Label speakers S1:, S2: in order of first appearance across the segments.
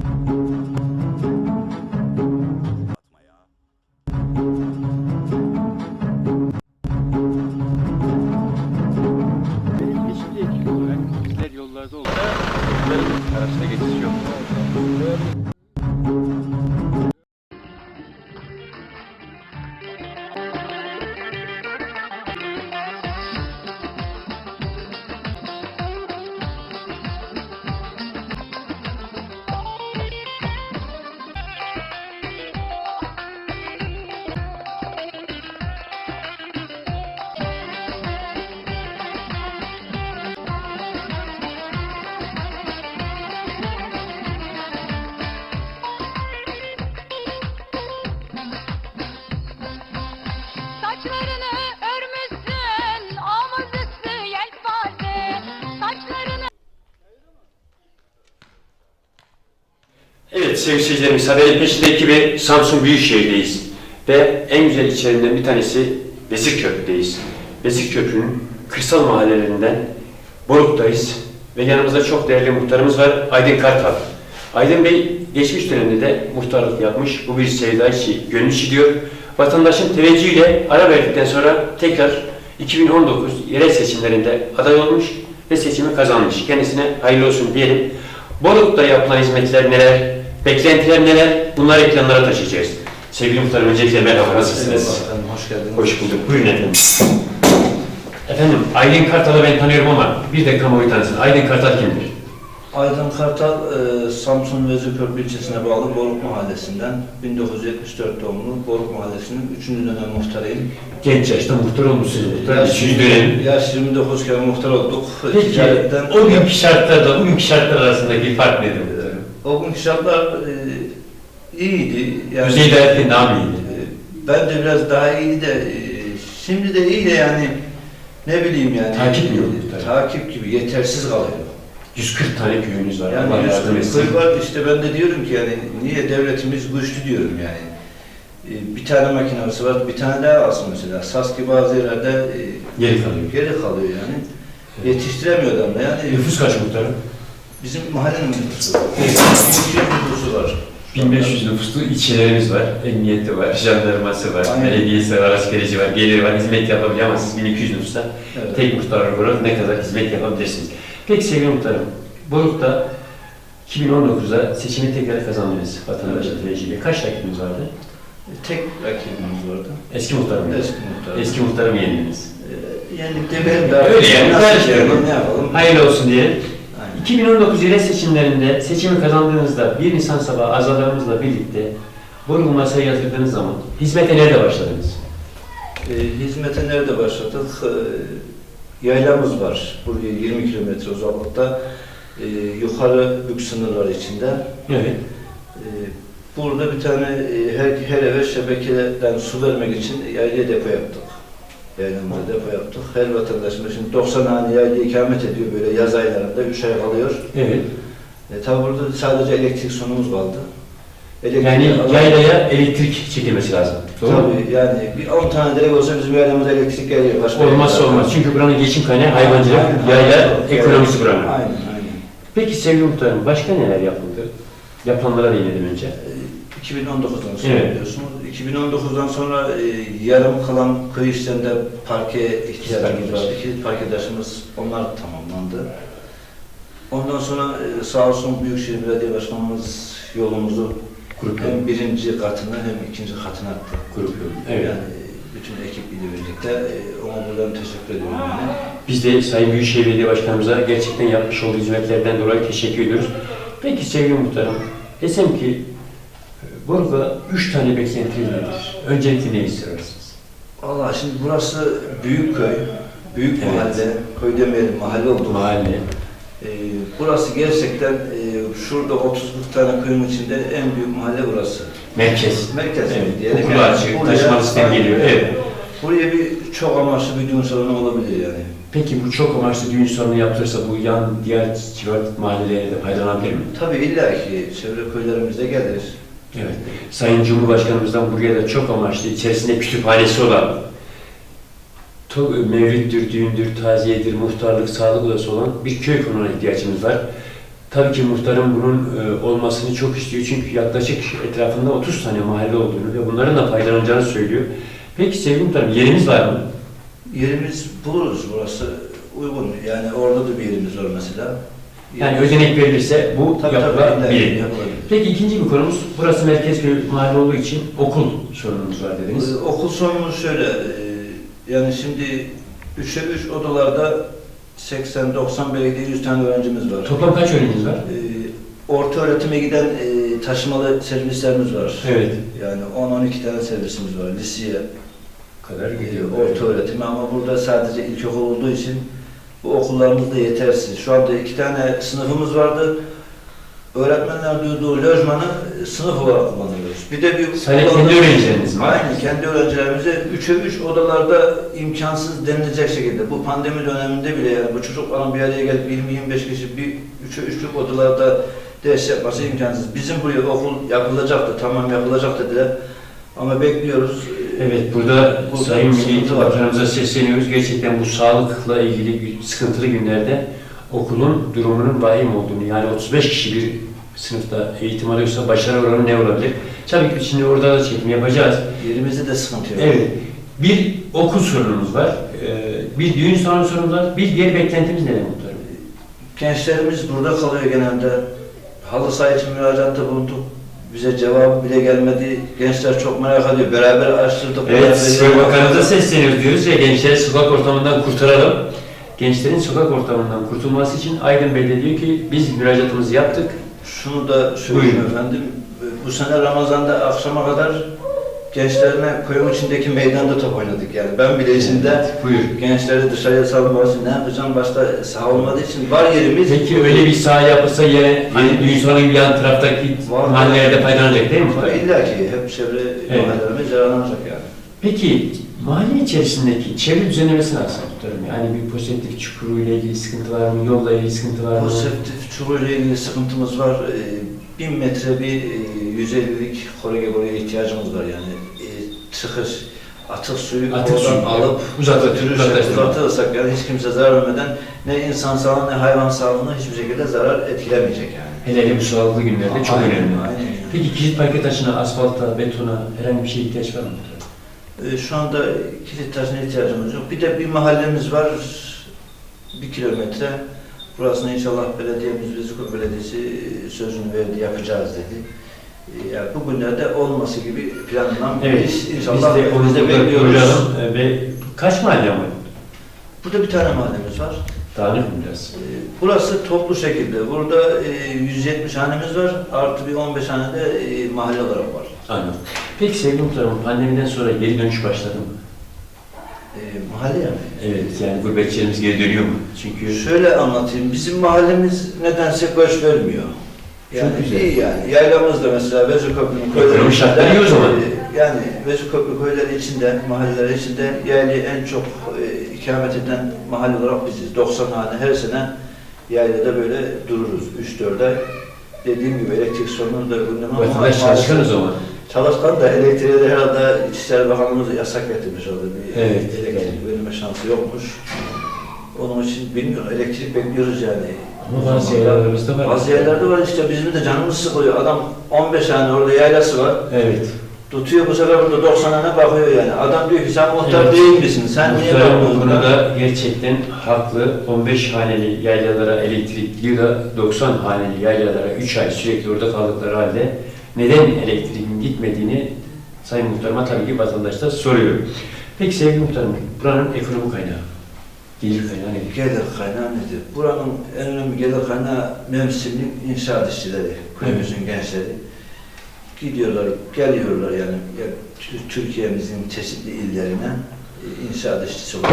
S1: Yeşil
S2: sevgili seyircilerimiz haberin peşinde ekibi Samsun Büyükşehir'deyiz. Ve en güzel içlerinden bir tanesi Vezirköprü'deyiz. Vezirköprü'nün kırsal mahallelerinden Boruk'tayız. Ve yanımızda çok değerli muhtarımız var Aydın Kartal. Aydın Bey geçmiş dönemde de muhtarlık yapmış. Bu bir sevda işi, gönül işi diyor. Vatandaşın teveccühüyle ara verdikten sonra tekrar 2019 yerel seçimlerinde aday olmuş ve seçimi kazanmış. Kendisine hayırlı olsun diyelim. Boruk'ta yapılan hizmetler neler, beklentiler neler bunları ekranlara taşıyacağız. Sevgili muhtarım öncelikle merhaba, nasılsınız?
S3: Efendim hoş geldiniz.
S2: Hoş bulduk. Buyurun efendim. Efendim, Aydın Kartal'ı ben tanıyorum ama bir de kamuoyu tanısın. Aydın Kartal kimdir?
S3: Aydın Kartal, e, Samsun Vezirköprü ilçesine bağlı Boruk Mahallesi'nden 1974 doğumlu Boruk Mahallesi'nin 3. dönem muhtarıyım.
S2: Genç yaşta muhtar olmuşsunuz. Muhtar
S3: Yaş,
S2: üçüncü dönem.
S3: yaş 29 kere muhtar olduk.
S2: Peki,
S3: Ticaretten,
S2: o günkü şartlarla bugünkü şartlar arasındaki fark nedir?
S3: O günkü şartlar e, iyiydi. Yani,
S2: Düzeyde erken daha iyiydi?
S3: e, Ben de biraz daha iyiydi de e, şimdi de iyi de yani ne bileyim yani.
S2: Takip mi yok?
S3: E, Takip gibi yetersiz kalıyor.
S2: 140 tane köyünüz var.
S3: Yani
S2: Allah yardım
S3: üç
S2: etsin.
S3: köy var işte ben de diyorum ki yani niye devletimiz güçlü diyorum yani. Ee, Bir tane makinesi var, bir tane daha alsın mesela. Saski bazı yerlerde e,
S2: Geri kalıyor.
S3: geri kalıyor yani. Yetiştiremiyor adam da yani.
S2: Nüfus kaç muhtarım?
S3: Bizim mahallenin nüfusu. Büyükşehir nüfusu var.
S2: 1500 nüfuslu ilçelerimiz var, emniyeti var, jandarması var,
S3: Aynen.
S2: belediyesi var, askereci var, geliri var, hizmet yapabiliyor ama siz 1200 nüfusta
S3: Evet.
S2: tek muhtar olarak ne kadar hizmet yapabilirsiniz? Peki sevgili muhtarım, Boruk'ta 2019'da seçimi tekrar kazandınız vatandaşın
S3: Evet.
S2: tercihiyle. Kaç rakibiniz vardı?
S3: Tek rakibimiz vardı.
S2: Eski muhtarım.
S3: Eski muhtar.
S2: Eski muhtarımı yendiniz.
S3: Ee, yendik demeyelim daha.
S2: Öyle yani,
S3: yani, Ne yapalım?
S2: Hayırlı olsun diyelim.
S3: Aynen.
S2: 2019 yerel seçimlerinde seçimi kazandığınızda 1 Nisan sabahı azalarımızla birlikte Boruk masaya yatırdığınız zaman hizmete nerede başladınız?
S3: E, hizmete nerede başladık? E, yaylamız var. Buraya 20 kilometre uzaklıkta. E, yukarı büyük sınırlar içinde.
S2: Evet.
S3: E, burada bir tane e, her, her eve şebekeden su vermek için yayla depo yaptık. Yaylamıza depo yaptık. Her vatandaşımız şimdi 90 hane yayla ikamet ediyor böyle yaz aylarında 3 ay kalıyor.
S2: Evet.
S3: E, tabi burada sadece elektrik sonumuz kaldı. Elektrik
S2: Yani
S3: alan-
S2: yaylaya elektrik çekilmesi lazım. Doğru mu?
S3: Tabii yani bir 10 tane direk olsa bizim yaylamıza elektrik geliyor. Başka
S2: Olmazsa olmaz. Çünkü buranın geçim kaynağı hayvancılık,
S3: Aynen,
S2: yayla
S3: aynen.
S2: ekonomisi buranın.
S3: Aynen, aynen.
S2: Peki sevgili muhtarım, başka neler yapıldı? Yapılanlara değinelim önce.
S3: Ee, 2019'dan sonra
S2: Evet.
S3: biliyorsunuz. 2019'dan sonra e, yarım kalan köy işlerinde parke ihtiyacımız
S2: parke
S3: vardı. İki parkedaşımız onlar tamamlandı. Ondan sonra e, sağ olsun Büyükşehir Belediye Başkanımız yolumuzu
S2: Grup
S3: hem birinci katını hem ikinci katını attı.
S2: Grup yolu. Evet.
S3: Yani bütün ekiple birlikte e, ona buradan teşekkür ediyorum yani.
S2: Biz de Sayın Büyükşehir Belediye Başkanımıza gerçekten yapmış olduğu hizmetlerden dolayı teşekkür ediyoruz. Peki sevgili muhtarım, desem ki burada üç tane beklentiniz nedir? Öncelikle ne istiyorsunuz?
S3: Valla şimdi burası büyük köy, büyük
S2: Evet.
S3: mahalle, köy demeyelim mahalle oldu.
S2: Mahalle.
S3: Ee, burası gerçekten e, şurada 30-40 tane köyün içinde en büyük mahalle burası.
S2: Merkez.
S3: Merkez
S2: Evet,
S3: diyelim.
S2: okulu
S3: yani.
S2: açık, taşımalı sistem geliyor, evet.
S3: Buraya bir çok amaçlı bir düğün salonu olabilir yani.
S2: Peki bu çok amaçlı düğün salonu yaptırırsa bu yan diğer civar mahallelere de faydalanabilir mi?
S3: Tabii illa ki çevre köylerimize gelir.
S2: Evet. Sayın Cumhurbaşkanımızdan buraya da çok amaçlı, içerisinde kütüphanesi olan, mevlüttür, düğündür, taziyedir, muhtarlık, sağlık odası olan bir köy konuna ihtiyacımız var. Tabii ki muhtarım bunun e, olmasını çok istiyor çünkü yaklaşık etrafında 30 tane mahalle olduğunu ve bunların da faydalanacağını söylüyor. Peki sevgili muhtarım yerimiz var mı?
S3: Yerimiz buluruz burası uygun. Yani orada da bir yerimiz var mesela.
S2: Yani ödenek verilirse bu
S3: Tabii, tabii,
S2: yapılabilir.
S3: yapılabilir.
S2: Peki ikinci bir konumuz, burası merkez bir mahalle olduğu için okul sorunumuz var dediniz.
S3: Ee, Okul sorunumuz şöyle, e, yani şimdi 3'e 3 odalarda 80-90 belki de 100 tane öğrencimiz var.
S2: Toplam kaç öğrenciniz var?
S3: Ee, Orta öğretime giden e, taşımalı servislerimiz var.
S2: Evet.
S3: Yani 10-12 tane servisimiz var. Liseye,
S2: kadar
S3: e, orta öğretime ama burada sadece ilkokul olduğu için bu okullarımız da yetersiz. Şu anda iki tane sınıfımız vardı. Öğretmenler duyduğu lojmanı e, sınıf olarak kullanıyoruz. Bir de bir
S2: Sadece kendi öğrencileriniz mi?
S3: Aynen kendi öğrencilerimize 3'e 3 odalarda imkansız denilecek şekilde. Bu pandemi döneminde bile yani bu çocukların bir araya gelip 20-25 kişi bir 3'e 3'lük odalarda ders yapması imkansız. Bizim buraya okul yapılacaktı, tamam yapılacak dediler. Ama bekliyoruz.
S2: Evet, burada,
S3: Burada
S2: Sayın Milli. Bakanımıza sesleniyoruz. Gerçekten bu sağlıkla ilgili sıkıntılı günlerde okulun durumunun vahim olduğunu, yani 35 kişi bir sınıfta eğitim alıyorsa başarı oranı ne olabilir? Tabii ki şimdi orada da çekim yapacağız.
S3: Yerimizde de sıkıntı yok.
S2: Evet, bir okul sorunumuz var, ee, bir düğün salonu sorunumuz var, bir diğer beklentimiz neler muhtarım?
S3: Gençlerimiz burada kalıyor genelde. Halı saha için müracaatta bulunduk. Bize cevap bile gelmedi. Gençler çok merak ediyor. Beraber araştırdık.
S2: Evet, Sayın
S3: yaptık.
S2: Bakanımıza sesleniyoruz diyoruz ya gençleri sokak ortamından kurtaralım. Gençlerin sokak ortamından kurtulması için Aydın Belediye diyor ki biz müracaatımızı yaptık.
S3: Şunu da söyleyeyim
S2: Buyurun.
S3: efendim. Bu sene Ramazan'da akşama kadar gençlerine köyün içindeki meydanda top oynadık yani. Ben bile izinde
S2: Buyur.
S3: gençleri dışarıya salması ne yapacağım başta saha olmadığı için var yerimiz.
S2: Peki öyle bir saha yapılsa yine hani düğün salonu gibi yan taraftaki mahallelerde faydalanacak değil mi?
S3: İlla ki hep çevre
S2: Evet.
S3: mahallelerimiz yararlanacak yani.
S2: Peki mahalle içerisindeki çevre düzenlemesi nasıl tutarım? Yani bir pozitif çukuru ile ilgili sıkıntı var mı? Yolla ilgili sıkıntı var mı?
S3: Pozitif çukurla ilgili sıkıntımız var. Ee, bin metre bir e, 150'lik korege boruya ihtiyacımız var yani. E, çıkış, atık suyu
S2: Atık
S3: oradan
S2: suyu,
S3: alıp
S2: uzatır-
S3: götürürsek, uzatırsak yani hiç kimse zarar vermeden ne insan sağlığına ne hayvan sağlığına hiçbir şekilde zarar etkilemeyecek yani.
S2: Hele bu sağlıklı günlerde çok
S3: Aynen,
S2: önemli.
S3: aynen.
S2: Peki kilit parke taşına, asfalta, betona herhangi bir şeye ihtiyaç var mı?
S3: Ee, Şu anda kilit taşına ihtiyacımız yok. Bir de bir mahallemiz var, bir kilometre. Burasını inşallah belediyemiz, Vezikul Belediyesi e, sözünü verdi, yapacağız dedi. Yani bugünlerde olması gibi planlanan
S2: Evet, biz
S3: İnşallah
S2: de onu
S3: biz de bekliyoruz.
S2: duyuralım e, ve kaç mahalle var?
S3: Burada bir tane mahallemiz var.
S2: Dağınık mı biraz?
S3: Burası toplu şekilde. Burada e, 170 hanemiz var, artı bir 15 hane de e, mahalle olarak var.
S2: Anladım. Peki sevgili muhtarım, pandemiden sonra geri dönüş başladı mı?
S3: E, mahalle yani.
S2: Evet, yani gurbetçilerimiz geri dönüyor mu? Çünkü
S3: Şöyle anlatayım. Bizim mahallemiz nedense göç vermiyor. Yani
S2: Çok güzel.
S3: iyi yani. Yaylamızda mesela Vezirköprü'nün köyleri
S2: Ekonomi şartları iyi o zaman.
S3: e, Yani Vezirköprü köyleri içinde, mahalleleri içinde yerli en çok e, ikamet eden mahalle olarak biziz. 90 hane her sene yaylada böyle dururuz. 3-4 ay. Dediğim gibi elektrik sorunu da gündeme ama
S2: vatandaş çalışkan o zaman.
S3: Çalışkan da elektriğe de herhalde İçişleri Bakanlığımız yasak getirmiş orada bir
S2: Evet.
S3: elektrik verilme şansı yokmuş. Onun için bilmiyorum elektrik bekliyoruz yani.
S2: Ama bazı yerlerimizde var.
S3: Bazı yerlerde var işte bizim de canımız sıkılıyor. Adam 15 tane orada yaylası var.
S2: Evet.
S3: Tutuyor bu sefer burada 90 tane bakıyor yani. Adam diyor ki sen muhtar
S2: Evet.
S3: değil misin? Sen niye
S2: Muhtarım bu
S3: bakmıyorsun?
S2: konuda gerçekten haklı. 15 haneli yaylalara elektrik yıla 90 haneli yaylalara 3 ay sürekli orada kaldıkları halde neden elektriğin gitmediğini Sayın Muhtarıma tabii ki vatandaş da soruyor. Peki sevgili muhtarım, buranın ekonomi kaynağı, gelir kaynağı nedir?
S3: Gelir kaynağı nedir? Buranın en önemli gelir kaynağı mevsimlik inşaat işçileri, köyümüzün gençleri. Gidiyorlar, geliyorlar yani ya Tü- Türkiye'mizin çeşitli illerine e, inşaat işçisi olarak.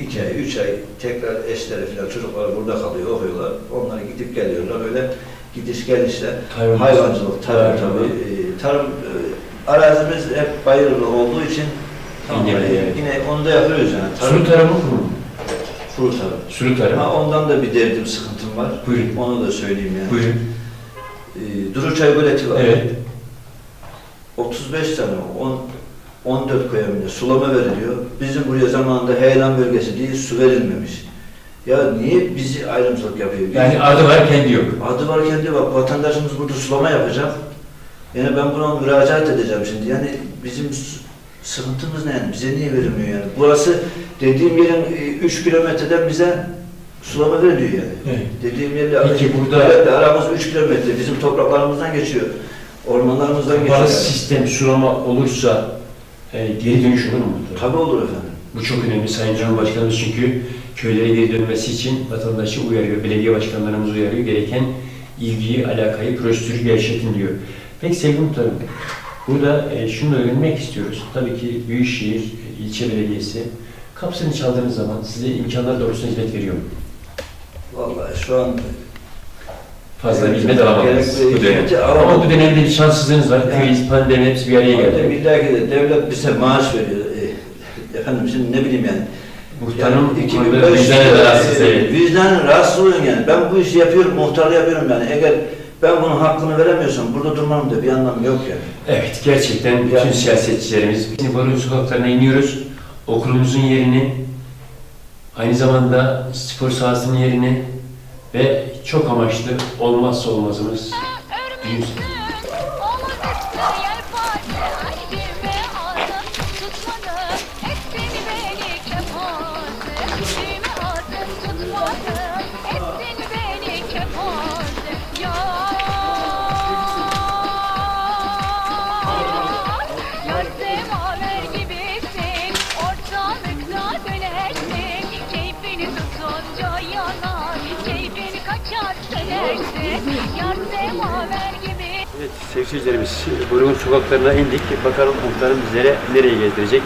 S3: iki ay, üç ay tekrar eşleri falan çocuklar burada kalıyor, okuyorlar. Onlar gidip geliyorlar öyle gidiş gelişle
S2: Tarım.
S3: hayvancılık, tarım
S2: Tarım.
S3: tabii. e, Tarım, e, arazimiz hep bayırlı olduğu için tamam,
S2: Yine-
S3: yine onu da yapıyoruz yani.
S2: Sulu tarımı kuru mu?
S3: Kuru tarım.
S2: Sulu tarım.
S3: Ha, ondan da bir derdim, sıkıntım var.
S2: Buyurun.
S3: Onu da söyleyeyim yani.
S2: Buyurun.
S3: Ee, Duruçay Göleti var.
S2: Evet.
S3: 35 tane, 10, 14 koyamında sulama veriliyor. Bizim buraya zamanında heyelan bölgesi değil, su verilmemiş. Ya niye bizi ayrımcılık yapıyor? Biz-
S2: Yani adı var kendi yok.
S3: Adı var kendi bak vatandaşımız burada sulama yapacak. Yani ben buna müracaat edeceğim şimdi. Yani bizim s- sıkıntımız ne yani? Bize niye verilmiyor yani? Burası dediğim yerin 3 kilometreden bize sulama veriliyor yani.
S2: Evet.
S3: Dediğim yerle
S2: Peki burada-
S3: devletle aramız 3 kilometre. Bizim topraklarımızdan geçiyor. Ormanlarımızdan geçiyor.
S2: Bazı
S3: yani.
S2: sistem sulama olursa e, geri dönüş olur mu?
S3: Tabii olur efendim.
S2: Bu çok önemli Sayın Cumhurbaşkanımız çünkü köylere geri dönmesi için vatandaşı uyarıyor, belediye başkanlarımız uyarıyor. Gereken ilgiyi, alakayı, prosedürü gevşetin diyor. Peki sevgili muhtarım, burada e, şunu öğrenmek istiyoruz. Tabii ki Büyükşehir e, ilçe belediyesi kapısını çaldığınız zaman size imkanlar doğrultusunda hizmet veriyor mu?
S3: Vallahi şu an
S2: Fazla
S3: Evet,
S2: hizmet alamadınız bu dönem. Ama bu dönemde bir şanssızlığınız var.
S3: Yani-
S2: Kriz, pandemi hepsi bir araya geldi.
S3: illa ki de devlet bize maaş veriyor. E, efendim şimdi ne bileyim yani.
S2: Muhtarım bu konuda
S3: 2500
S2: vicdanı da rahatsız
S3: e. Vicdanı rahatsız oluyorum yani. Ben bu işi yapıyorum, muhtarlığı yapıyorum yani. Eğer ben bunun hakkını veremiyorsam burada durmam da bir anlamı yok yani.
S2: Evet, gerçekten bütün
S3: Yani-
S2: siyasetçilerimiz, Borun sokaklarına iniyoruz, okulumuzun yerini, aynı zamanda spor sahasının yerini ve çok amaçlı olmazsa olmazımız düğün Evet sevgili seyircilerimiz, Burgun sokaklarına indik. Bakalım muhtarım bizlere nereye gezdirecek?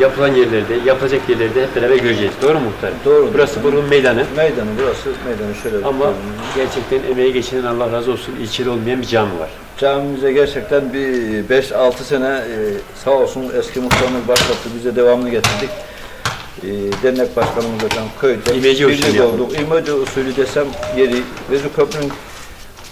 S2: Yapılan yerlerde, yapılacak yerlerde hep beraber göreceğiz. Doğru mu muhtarım?
S3: Doğru.
S2: Burası Burgun Meydanı.
S3: Meydanı burası, meydanı şöyle.
S2: Ama gerçekten emeği geçenen Allah razı olsun ilçede olmayan bir cami var.
S3: Camimize gerçekten bir 5-6 sene e, sağ olsun eski muhtarımız başlattı. Bize devamını getirdik. E, dernek başkanımızla falan köyde
S2: İmece
S3: birlik olduk. İmece usulü desem yeri. Vezir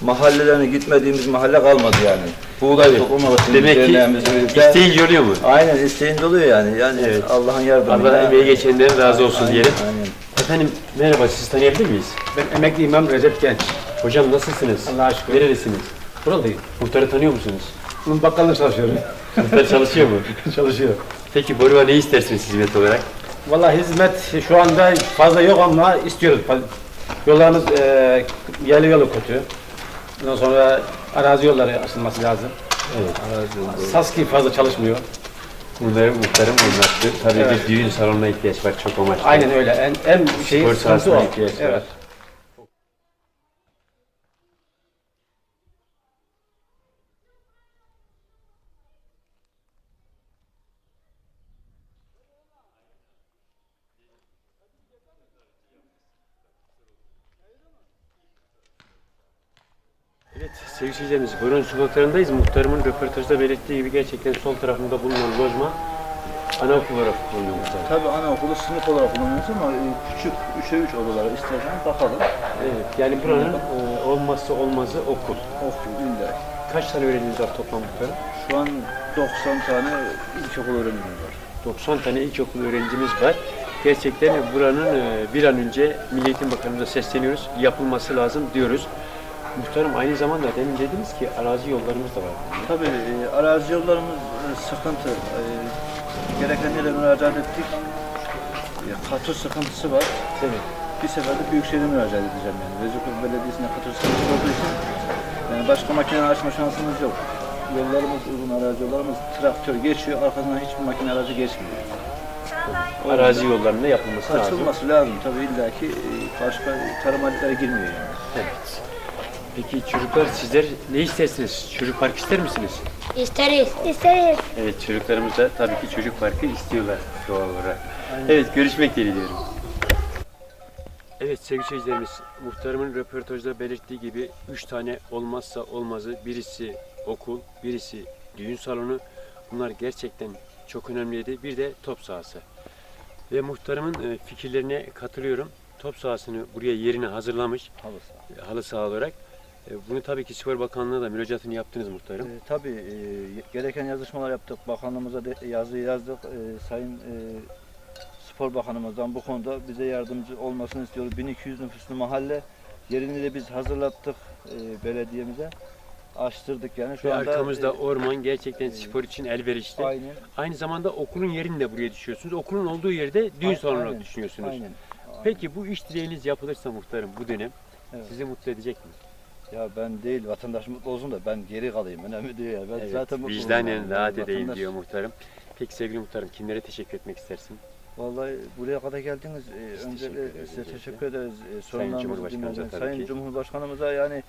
S3: mahallelerine gitmediğimiz mahalle kalmadı yani. Buğday toplama bakın
S2: Demek ki isteyince oluyor mu?
S3: Aynen isteğinde oluyor yani. Yani
S2: Evet.
S3: Allah'ın yardımıyla.
S2: Allah emeği geçenlerin razı olsun
S3: Aynen,
S2: diyelim.
S3: Aynen.
S2: Efendim merhaba siz tanıyabilir miyiz?
S1: Ben emekli imam Recep Genç.
S2: Hocam nasılsınız?
S1: Allah'a şükür.
S2: Nerelisiniz?
S1: Buralıyım.
S2: Muhtarı tanıyor musunuz?
S1: Bunun bakkalda çalışıyorum.
S2: Muhtar çalışıyor mu?
S1: Çalışıyor.
S2: Peki Boruva ne istersiniz hizmet olarak?
S1: Vallahi hizmet şu anda fazla yok ama istiyoruz. Yollarımız e, yerli yolu kötü. Ondan sonra arazi yolları açılması lazım.
S2: Evet.
S1: Saski fazla çalışmıyor.
S2: Bunları muhtarım anlattı. Tabii
S1: Evet.
S2: bir düğün salonuna ihtiyaç var çok amaçlı.
S1: Aynen öyle. En, en şey
S2: Spor sahasına ihtiyaç var.
S1: Evet.
S2: Sevgili seyircilerimiz, Boru'nun sokaklarındayız. Muhtarımın röportajda belirttiği gibi gerçekten sol tarafında bulunan lojma anaokul olarak kullanılıyor muhtarım.
S4: Tabii anaokulu sınıf olarak kullanıyoruz ama e, küçük 3'e 3 odalara istersen bakalım.
S2: Evet, yani buranın e, olmazsa olmazı okul.
S4: Okul illa.
S2: Kaç tane öğrenciniz var toplam muhtarım?
S4: Şu an 90 tane ilkokul öğrencimiz var.
S2: 90 tane ilkokul öğrencimiz var. Gerçekten buranın e, bir an önce Milli Eğitim Bakanımıza sesleniyoruz. Yapılması lazım diyoruz. Muhtarım aynı zamanda demin dediniz ki arazi yollarımız da var.
S4: Tabii e, arazi yollarımız e, sıkıntı. E, gereken yere müracaat ettik. E, katır sıkıntısı var.
S2: Evet.
S4: Bir sefer de Büyükşehir'e müracaat edeceğim yani. Vezirköy Belediyesi'ne katır sıkıntısı olduğu için yani başka makine açma şansımız yok. Yollarımız uzun arazi yollarımız traktör geçiyor arkasından hiçbir makine aracı geçmiyor.
S2: Arazi yollarının da yapılması lazım.
S4: Açılması lazım tabii illa ki e, başka tarım aletleri girmiyor yani.
S2: Evet. Peki çocuklar sizler ne istersiniz? Çocuk park ister misiniz?
S5: İsteriz. İsteriz.
S2: Evet çocuklarımız da tabii ki çocuk parkı istiyorlar doğal olarak. Evet görüşmek dileğiyle. Evet sevgili seyircilerimiz, muhtarımın röportajda belirttiği gibi üç tane olmazsa olmazı birisi okul, birisi düğün salonu. Bunlar gerçekten çok önemliydi. Bir de top sahası. Ve muhtarımın e, fikirlerine katılıyorum. Top sahasını buraya yerine hazırlamış e, halı saha olarak. E, Bunu tabii ki Spor Bakanlığı'na da müracaatını yaptınız muhtarım.
S4: E, tabii e, gereken yazışmalar yaptık. Bakanlığımıza de, yazı yazdık. E, Sayın e,
S3: Spor Bakanımızdan bu konuda bize yardımcı olmasını istiyoruz. 1200 nüfuslu mahalle yerini de biz hazırlattık e, belediyemize. Açtırdık yani. Şu
S2: Ve
S3: anda
S2: arkamızda
S3: e,
S2: orman gerçekten spor için elverişli.
S3: aynen.
S2: Aynı zamanda okulun yerini de buraya düşüyorsunuz. Okulun olduğu yerde düğün salonu olarak
S3: aynen,
S2: düşünüyorsunuz.
S3: Aynen.
S2: Peki bu iş dileğiniz yapılırsa muhtarım bu dönem
S3: Evet.
S2: sizi mutlu edecek mi?
S3: Ya ben değil vatandaş mutlu olsun da ben geri kalayım önemli değil ya. Ben
S2: Evet,
S3: zaten mutlu
S2: vicdanen
S3: olurum.
S2: rahat edeyim
S3: vatandaş-
S2: diyor muhtarım. Peki sevgili muhtarım kimlere teşekkür etmek istersin?
S3: Vallahi buraya kadar geldiniz. Ee,
S2: Biz
S3: öncelikle
S2: teşekkür ederiz
S3: size
S2: öncelikle.
S3: teşekkür ederiz. Ee, sorunlarımızı
S2: Cumhurbaşkanımıza
S3: dinlediniz.
S2: tabii
S3: Sayın
S2: ki.
S3: Cumhurbaşkanımıza yani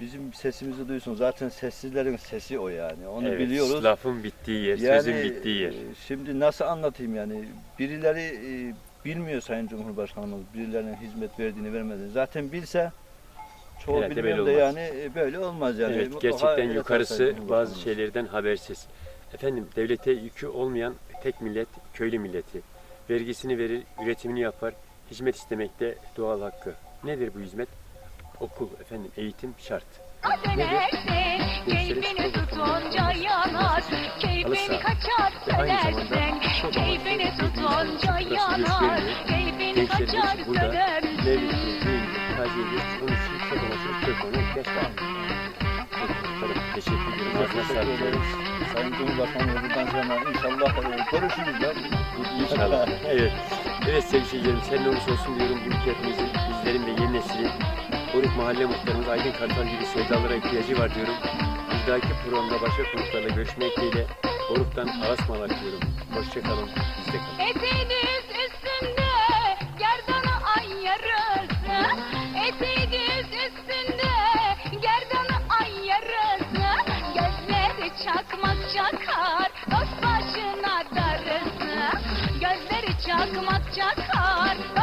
S3: bizim sesimizi duysun. Zaten sessizlerin sesi o yani. Onu
S2: evet,
S3: biliyoruz.
S2: lafın bittiği yer, sözün bittiği yer.
S3: e, Şimdi nasıl anlatayım yani? Birileri e, bilmiyor Sayın Cumhurbaşkanımız birilerine hizmet verdiğini vermediğini. Zaten bilse çoğu
S2: Herhalde böyle
S3: de
S2: olmaz.
S3: yani e, böyle olmaz yani.
S2: evet,
S3: Mutlaka
S2: gerçekten
S3: yeter
S2: yukarısı bazı
S3: Cumhurbaşkanımız.
S2: şeylerden habersiz. Efendim devlete yükü olmayan tek millet köylü milleti. Vergisini verir, üretimini yapar, hizmet istemekte doğal hakkı. Nedir bu hizmet? Okul, efendim eğitim şart.
S6: Keyfini tutunca yanar Keyfini kaçar Keyfini tutunca yanar. Keyfini kaçar
S2: Gençlerimiz burada
S6: söylersin
S2: mevlütü, Evet. Sevgili seyircilerim, sen olursa olsun diyorum bu ülkemizin, bizlerin ve yeni neslin Oruk Mahalle Muhtarımız Aydın Kartal gibi sevdalara ihtiyacı var diyorum. Bir dahaki programda başka konuklarla görüşmek dileğiyle Oruk'tan Alasmalar diyorum. Hoşçakalın, bizde kalın.
S6: Eteğiniz çakmak çakar